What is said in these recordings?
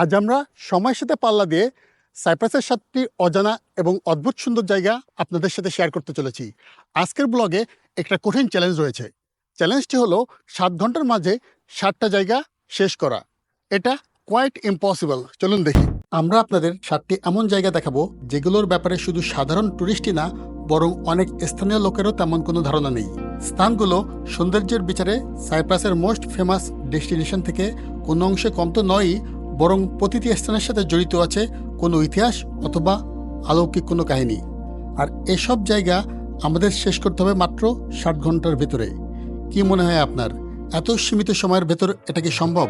আজ আমরা সময়ের সাথে পাল্লা দিয়ে সাইপ্রাসের সাতটি অজানা এবং অদ্ভুত সুন্দর জায়গা আপনাদের সাথে শেয়ার করতে চলেছি। আজকের ব্লগে একটা কঠিন চ্যালেঞ্জ রয়েছে। চ্যালেঞ্জটি হলো সাত ঘণ্টার মাঝে সাতটা জায়গা শেষ করা। এটা কোয়াইট ইম্পসিবল চলুন দেখি। আমরা আপনাদের সাতটি এমন জায়গা দেখাবো যেগুলোর ব্যাপারে শুধু সাধারণ টুরিস্টই না, বরং অনেক স্থানীয় লোকেরও তেমন কোনো ধারণা নেই। স্থানগুলো সৌন্দর্যের বিচারে সাইপ্রাসের মোস্ট ফেমাস ডেস্টিনেশন থেকে কোনো অংশে কম তো নয়ই বরং প্রতিটি স্থানের সাথে জড়িত আছে কোনো ইতিহাস অথবা আলৌকিক কোনো কাহিনী। আর এসব জায়গা আমাদের শেষ করতে হবে মাত্র ষাট ঘণ্টার ভেতরে। কি মনে হয় আপনার? এত সীমিত সময়ের ভেতর এটা কি সম্ভব?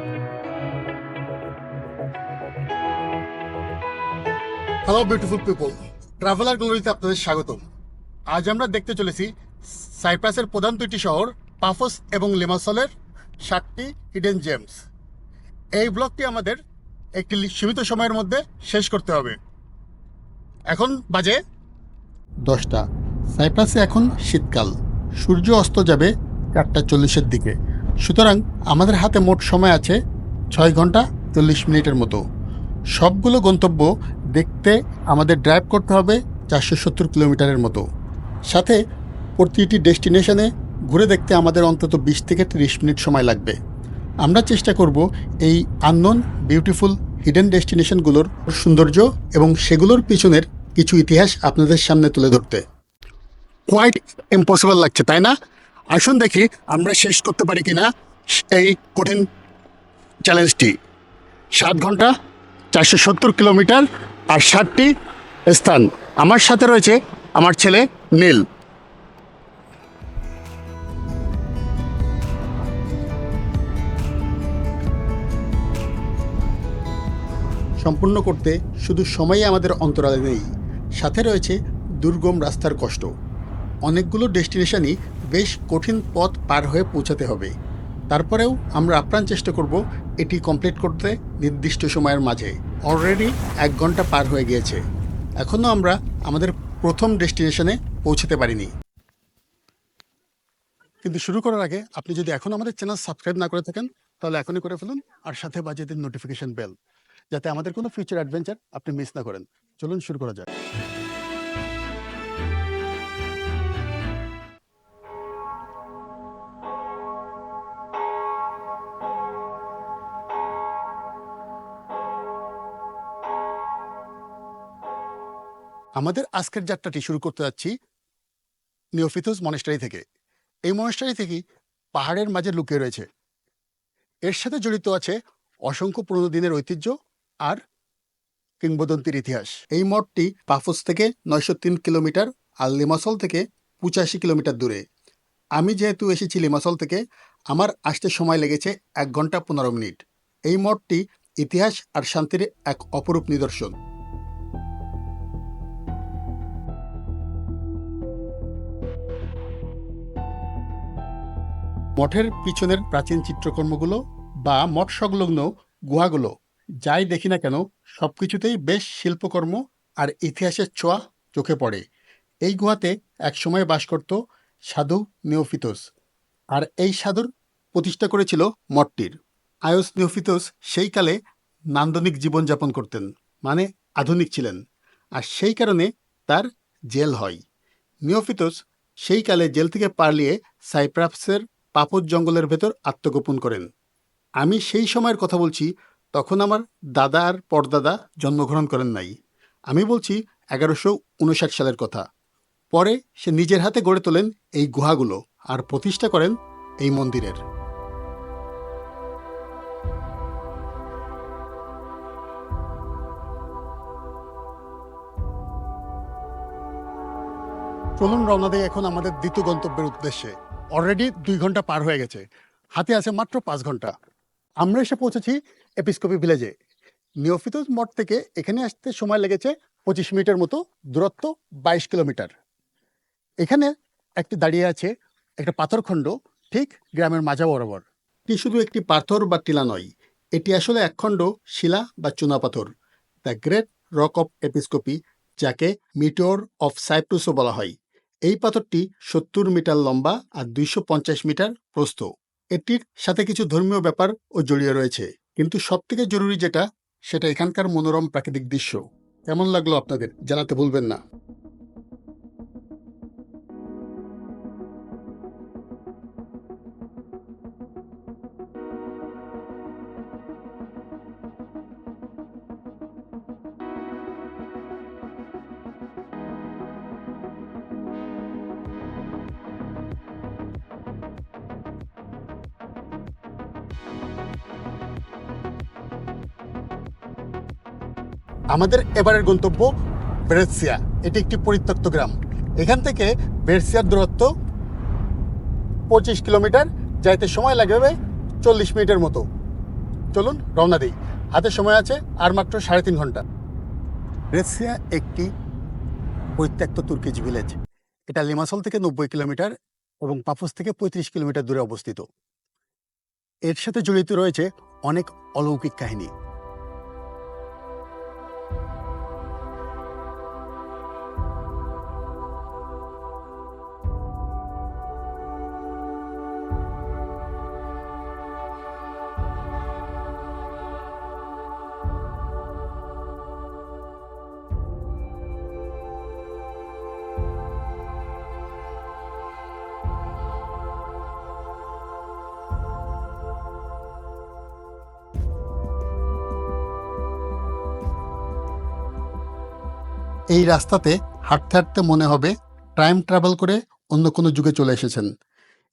হ্যালো বিউটিফুল পিপল ট্রাভেলার গ্লোরিতে আপনাদের স্বাগতম। আজ আমরা দেখতে চলেছি সাইপ্রাসের প্রধান দুইটি শহর, পাফোস এবং লিমাসলের সাতটি হিডেন জেমস। এই ব্লগটি আমাদের একটি সীমিত সময়ের মধ্যে শেষ করতে হবে। এখন বাজে দশটা। সাইপ্রাসে এখন শীতকাল। সূর্য অস্ত যাবে চারটা চল্লিশের দিকে। সুতরাং আমাদের হাতে মোট সময় আছে ছয় ঘণ্টা চল্লিশ মিনিটের মতো। সবগুলো গন্তব্য দেখতে আমাদের ড্রাইভ করতে হবে চারশো সত্তর কিলোমিটারের মতো। সাথে প্রতিটি ডেস্টিনেশনে ঘুরে দেখতে আমাদের অন্তত বিশ থেকে তিরিশ মিনিট সময় লাগবে। আমরা চেষ্টা করব এই আননোন, বিউটিফুল হিডেন ডেস্টিনেশনগুলোর সৌন্দর্য এবং সেগুলোর পিছনের কিছু ইতিহাস আপনাদের সামনে তুলে ধরতে। কোয়াইট ইম্পসিবল লাগছে, তাই না? আসুন দেখি আমরা শেষ করতে পারি কিনা এই কঠিন চ্যালেঞ্জটি সাত ঘণ্টা, চারশো সত্তর কিলোমিটার আর ষাটটি স্থান। আমার সাথে রয়েছে আমার ছেলে নীল। সম্পূর্ণ করতে শুধু সময়ই আমাদের অন্তরালে নেই। সাথে রয়েছে দুর্গম রাস্তার কষ্ট। অনেকগুলো ডেস্টিনেশনই বেশ কঠিন পথ পার হয়ে পৌঁছাতে হবে। তারপরেও আমরা আপ্রাণ চেষ্টা করব এটি কমপ্লিট করতে নির্দিষ্ট সময়ের মাঝে। অলরেডি এক ঘণ্টা পার হয়ে গিয়েছে। এখনও আমরা আমাদের প্রথম ডেস্টিনেশনে পৌঁছতে পারিনি। কিন্তু শুরু করার আগে আপনি যদি এখন আমাদের চ্যানেল সাবস্ক্রাইব না করে থাকেন, তাহলে এখনই করে ফেলুন আর সাথে বাজিয়ে দিন নোটিফিকেশন বেল যাতে আমাদের কোনো ফিউচার অ্যাডভেঞ্চার আপনি মিস না করেন। চলুন শুরু করা যাক। আমাদের আজকের যাত্রাটি শুরু করতে যাচ্ছি নিওফিথোস মনেস্টারি থেকে। এই মনেস্টারি থেকেই পাহাড়ের মাঝে লুকিয়ে রয়েছে। এর সাথে জড়িত আছে অসংখ্য পুরনো দিনের ঐতিহ্য আর কিংবদন্তির ইতিহাস। এই মঠটি পাফুস থেকে নয়শো তিন কিলোমিটার আর লিমাসল থেকে পঁচাশি কিলোমিটার দূরে। আমি যেহেতু এসেছি লিমাসল থেকে, আমার আসতে সময় লেগেছে এক ঘণ্টা পনেরো মিনিট। এই মঠটি ইতিহাস আর শান্তির এক অপরূপ নিদর্শন। মঠের পিছনের প্রাচীন চিত্রকর্মগুলো বা মঠ সংলগ্ন গুহাগুলো যাই দেখি না কেন সব কিছুতেই বেশ শিল্পকর্ম আর ইতিহাসের ছোঁয়া চোখে পড়ে। এই গুহাতে একসময় বাস করত সাধু নিওফিতোস, আর এই সাধুর প্রতিষ্ঠা করেছিল মঠটির আয়স নিওফিতোস সেই কালে নান্দনিক জীবনযাপন করতেন মানে আধুনিক ছিলেন, আর সেই কারণে তার জেল হয়। নিওফিতোস সেই কালে জেল থেকে পালিয়ে সাইপ্রাপসের পাপদ জঙ্গলের ভেতর আত্মগোপন করেন। আমি সেই সময়ের কথা বলছি তখন আমার দাদা আর পরদাদা জন্মগ্রহণ করেন নাই। আমি বলছি, এগারোশো উনষাট সালের কথা। পরে সে নিজের হাতে গড়ে তোলেন এই গুহাগুলো আর প্রতিষ্ঠা করেন এই মন্দিরের। চলুন রওনা দেয় এখন আমাদের দ্বিতীয় গন্তব্যের উদ্দেশ্যে। অলরেডি দুই ঘণ্টা পার হয়ে গেছে। হাতে আছে মাত্র পাঁচ ঘণ্টা। আমরা এসে পৌঁছেছি এপিস্কোপি ভিলেজে নিওফিতোস মঠ থেকে এখানে আসতে সময় লেগেছে পঁচিশ মিনিটের মতো, দূরত্ব বাইশ কিলোমিটার। এখানে একটি দাঁড়িয়ে আছে একটা পাথরখণ্ড, ঠিক গ্রামের মাজা বরাবর। এটি শুধু একটি পাথর বা টিলা নয়, এটি আসলে একখণ্ড শিলা বা চুনাপাথর the great rock of Episkopi যাকে মিটোর অফ সাইপ্রুসও বলা হয়। এই পাথরটি সত্তর মিটার লম্বা আর দুইশো পঞ্চাশ মিটার প্রস্থ। এটির সাথে কিছু ধর্মীয় ব্যাপার ও জড়িয়ে রয়েছে। কিন্তু সবথেকে জরুরি যেটা, সেটা এখানকার মনোরম প্রাকৃতিক দৃশ্য। কেমন লাগল আপনাদের? জানাতে ভুলবেন না। আমাদের এবারের গন্তব্য বেরেসিয়া এটি একটি পরিত্যক্ত গ্রাম। এখান থেকে বেরসিয়ার দূরত্ব পঁচিশ কিলোমিটার। যাইতে সময় লাগবে চল্লিশ মিনিটের মতো। চলুন রওনা দিই। হাতে সময় আছে আর মাত্র সাড়ে তিন ঘণ্টা। বেরসিয়া একটি পরিত্যক্ত তুর্কিজ ভিলেজ। এটা লিমাসল থেকে নব্বই কিলোমিটার এবং পাফোস থেকে পঁয়ত্রিশ কিলোমিটার দূরে অবস্থিত। এর সাথে জড়িত রয়েছে অনেক অলৌকিক কাহিনী। এই রাস্তাতে হাঁটতে হাঁটতে মনে হবে টাইম ট্রাভেল করে অন্য কোনো যুগে চলে এসেছেন।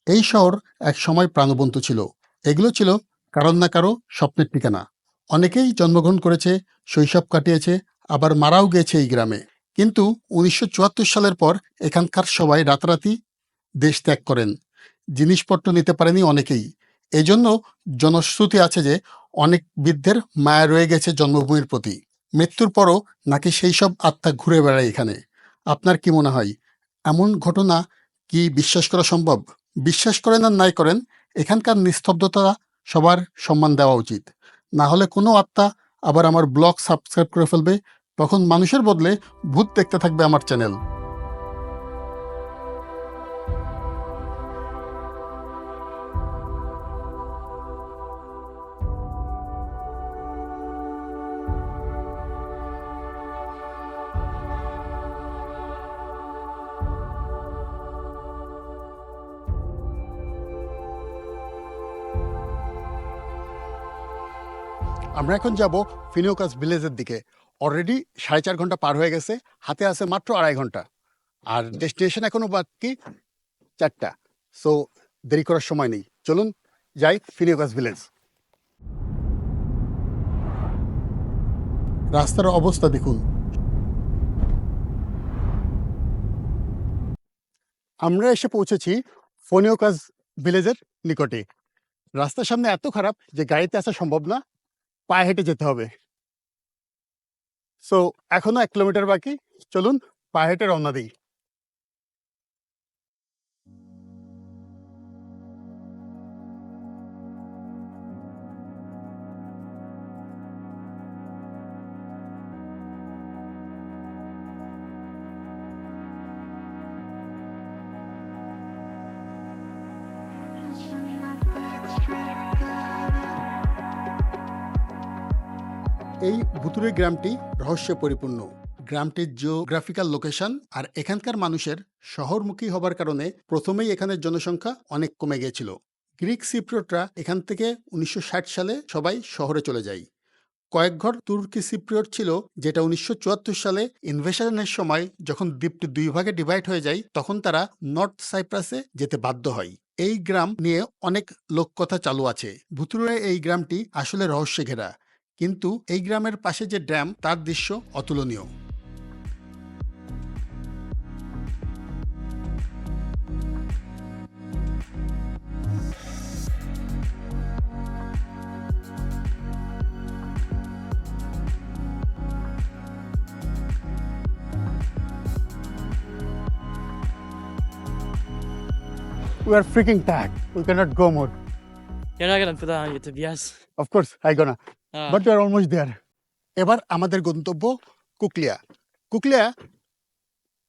এই শহর এক সময় প্রাণবন্ত ছিল। এগুলো ছিল কারণ না কারও স্বপ্নের ঠিকানা। অনেকেই জন্মগ্রহণ করেছে, শৈশব কাটিয়েছে, আবার মারাও গেছে এই গ্রামে। কিন্তু উনিশশো চুয়াত্তর সালের পর এখানকার সবাই রাতারাতি দেশ ত্যাগ করেন। জিনিসপত্র নিতে পারেনি অনেকেই। এজন্য জনশ্রুতি আছে যে অনেক বৃদ্ধের মায়া রয়ে গেছে জন্মভূমির প্রতি। মৃত্যুর পরও নাকি সেই সব আত্মা ঘুরে বেড়ায় এখানে? আপনার কি মনে হয়? এমন ঘটনা কি বিশ্বাস করা সম্ভব? বিশ্বাস করেন আর নাই করেন, এখানকার নিস্তব্ধতা সবার সম্মান দেওয়া উচিত। না হলে কোনো আত্মা আবার আমার ব্লগ সাবস্ক্রাইব করে ফেলবে, তখন মানুষের বদলে ভূত দেখতে থাকবে আমার চ্যানেল। আমরা এখন যাব ফিনিওকাস ভিলেজের দিকে। অলরেডি সাড়ে চার ঘণ্টা পার হয়ে গেছে হাতে আছে মাত্র আড়াই ঘণ্টা। আর ডেস্টিনেশন এখনও বাকি চারটা। সো দেরি করার সময় নেই। চলুন যাই ফিনিওকাস ভিলেজ। রাস্তার অবস্থা দেখুন। আমরা এসে পৌঁছেছি ফোনিওকাস ভিলেজের নিকটে। রাস্তার সামনে এত খারাপ যে গাড়িতে আসা সম্ভব না। পায়ে হেঁটে যেতে হবে। সো এখনও এক কিলোমিটার বাকি। চলুন পায়ে হেঁটে রওনা দিই। এই ভুতুরে গ্রামটি রহস্যে পরিপূর্ণ গ্রামটির জিওগ্রাফিক্যাল লোকেশন আর এখানকার মানুষের শহরমুখী হবার কারণে প্রথমেই এখানের জনসংখ্যা অনেক কমে গিয়েছিল। গ্রিক সিপ্রিয়টরা এখান থেকে উনিশশো ষাট সালে সবাই শহরে চলে যায়। কয়েক ঘর তুর্কি সিপ্রিয়ট ছিল, যেটা উনিশশো চুয়াত্তর সালে ইনভেশনের সময় যখন দ্বীপটি দুই ভাগে ডিভাইড হয়ে যায়, তখন তারা নর্থ সাইপ্রাসে যেতে বাধ্য হয়। এই গ্রাম নিয়ে অনেক লোককথা চালু আছে। ভুতুরে এই গ্রামটি আসলে রহস্যে ঘেরা কিন্তু এই গ্রামের পাশে যে ড্যাম তার দৃশ্য অতুলনীয় We are freaking tired. We cannot go more. You're not gonna put that on YouTube, yes. Of course, I gonna. But you are almost there এবার আমাদের গন্তব্য কুকলিয়া। কুকলিয়া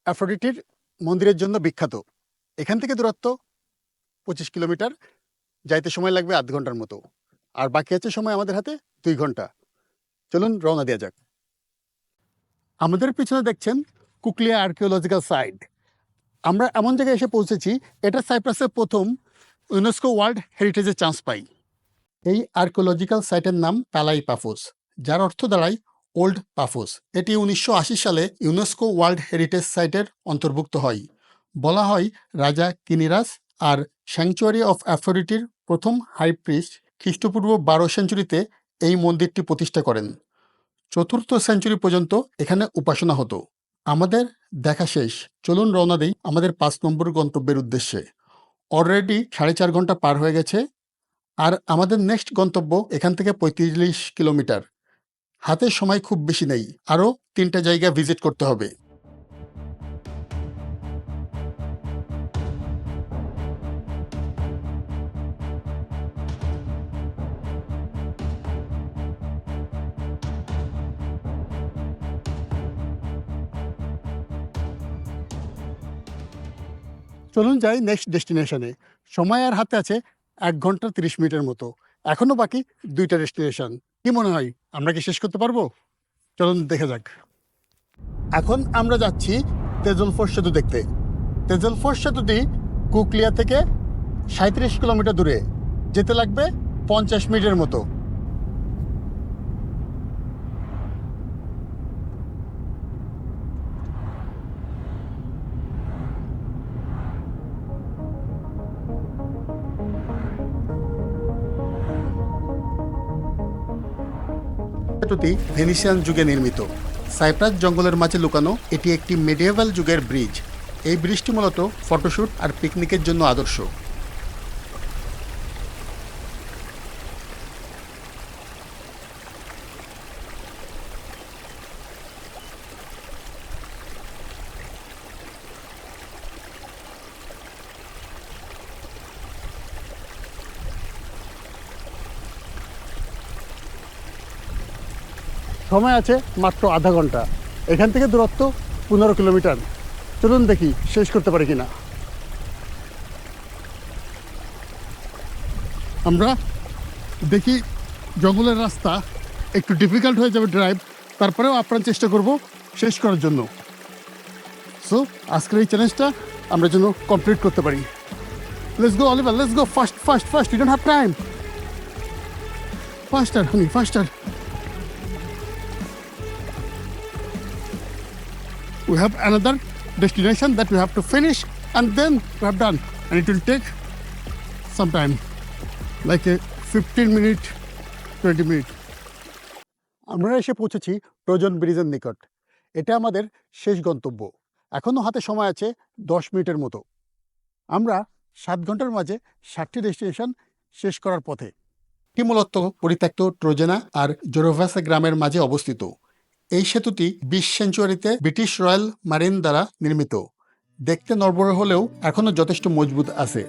অ্যাফ্রোডিটির মন্দিরের জন্য বিখ্যাত। এখান থেকে দূরত্ব পঁচিশ কিলোমিটার। যাইতে সময় লাগবে আধ ঘণ্টার মতো। আর বাকি আছে সময় আমাদের হাতে দুই ঘণ্টা। চলুন রওনা দেওয়া যাক। আমাদের পিছনে দেখছেন কুকলিয়া আর্কিওলজিক্যাল সাইট আমরা এমন জায়গায় এসে পৌঁছেছি, এটা সাইপ্রাসের প্রথম ইউনেস্কো ওয়ার্ল্ড হেরিটেজের চান্স পাই। এই আর্কিওলজিক্যাল সাইটের নাম তালাই পাফোস যার অর্থ দাঁড়ায় ওল্ড পাফোস এটি উনিশশো আশি সালে ইউনেস্কো ওয়ার্ল্ড হেরিটেজ সাইটের অন্তর্ভুক্ত হয়। বলা হয় রাজা কিনিরাস আর স্যাংচুয়ারি অফ অ্যাফরিটির প্রথম হাই প্রিস্ট খ্রিস্টপূর্ব বারো সেঞ্চুরিতে এই মন্দিরটি প্রতিষ্ঠা করেন। চতুর্থ সেঞ্চুরি পর্যন্ত এখানে উপাসনা হতো। আমাদের দেখা শেষ। চলুন রওনা দিই আমাদের পাঁচ নম্বর গন্তব্যের উদ্দেশ্যে। অলরেডি সাড়ে চার ঘণ্টা পার হয়ে গেছে। আর আমাদের নেক্সট গন্তব্য এখান থেকে পঁয়ত্রিশ কিলোমিটার। হাতে সময় খুব বেশি নেই, আরও তিনটা জায়গা ভিজিট করতে হবে। চলুন যাই নেক্সট ডেস্টিনেশনে সময় আর হাতে আছে এক ঘণ্টা তিরিশ মিনিটের মতো। এখনও বাকি দুইটা ডেস্টিনেশন কি মনে হয়, আমরা কি শেষ করতে পারব? চলুন দেখে যাক। এখন আমরা যাচ্ছি তেজলফোর সেতু দেখতে। তেজলফোর সেতুটি কুকলিয়া থেকে সাঁত্রিশ কিলোমিটার দূরে। যেতে লাগবে পঞ্চাশ মিনিটের মতো। সেতুটি ভেনিসিয়ান যুগে নির্মিত। সাইপ্রাস জঙ্গলের মাঝে লুকানো এটি একটি মেডিয়েভাল যুগের ব্রিজ এই ব্রিজটি মূলত ফটোশ্যুট আর পিকনিকের জন্য আদর্শ। সময় আছে মাত্র আধা ঘণ্টা। এখান থেকে দূরত্ব পনেরো কিলোমিটার। চলুন দেখি শেষ করতে পারি কিনা। আমরা দেখি জঙ্গলের রাস্তা একটু ডিফিকাল্ট হয়ে যাবে ড্রাইভ তারপরেও আপ্রাণ চেষ্টা করব শেষ করার জন্য। সো আজকের এই চ্যালেঞ্জটা আমরা যেন কমপ্লিট করতে পারি। Let's go Oliver let's go first first first you don't have time first faster honey faster we have another destination that we have to finish, and then we have done. And it will take some time, like a 15 minute 20 minute. আমরা এসে পৌঁছেছি প্রয়োজন ব্রিজের নিকট। এটা আমাদের শেষ গন্তব্য। এখনও হাতে সময় আছে দশ মিনিটের মতো। আমরা সাত ঘণ্টার মাঝে ষাটটি ডেস্টিনেশন শেষ করার পথে। এটি মূলত পরিত্যক্ত ট্রোজেনা আর জোরোভাসা গ্রামের মাঝে অবস্থিত। এই সেতুটি বিশ সেঞ্চুয়ারিতে ব্রিটিশ রয়্যাল মারিন দ্বারা নির্মিত। দেখতে নড়বড়ে হলেও এখনও যথেষ্ট মজবুত আছে।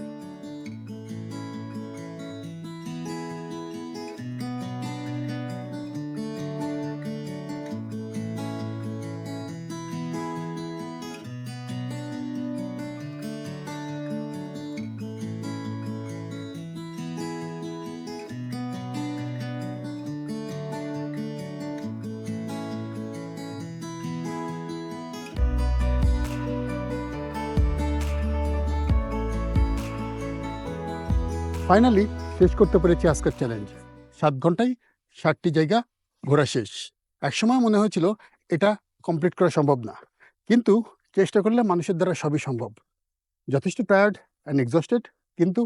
ফাইনালি শেষ করতে পেরেছি আজকের চ্যালেঞ্জ সাত ঘন্টায় ষাটটি জায়গা ঘোরা শেষ। একসময় মনে হয়েছিল এটা কমপ্লিট করা সম্ভব না। কিন্তু চেষ্টা করলে মানুষের দ্বারা সবই সম্ভব। যথেষ্ট টায়ার্ড অ্যান্ড এক্সস্টেড কিন্তু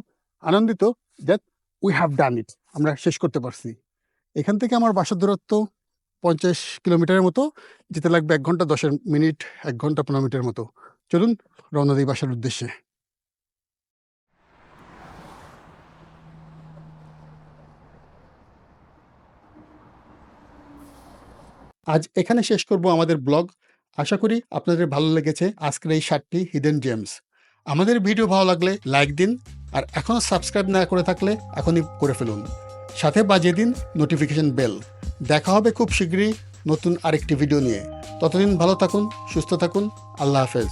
আনন্দিত that we have done it আমরা শেষ করতে পারছি। এখান থেকে আমার বাসার দূরত্ব পঞ্চাশ কিলোমিটারের মতো। যেতে লাগবে এক ঘণ্টা দশের মিনিট, এক ঘণ্টা পনেরো মিনিটের মতো। চলুন রওনা দিই বাসার উদ্দেশ্যে। আজ এখানে শেষ করব আমাদের ব্লগ। আশা করি আপনাদের ভালো লেগেছে আজকের এই সাতটি হিডেন জেমস আমাদের ভিডিও ভালো লাগলে লাইক দিন আর এখনও সাবস্ক্রাইব না করে থাকলে এখনই করে ফেলুন। সাথে বাজিয়ে দিন নোটিফিকেশন বেল দেখা হবে খুব শীঘ্রই নতুন আরেকটি ভিডিও নিয়ে। ততদিন ভালো থাকুন, সুস্থ থাকুন, আল্লাহ হাফেজ।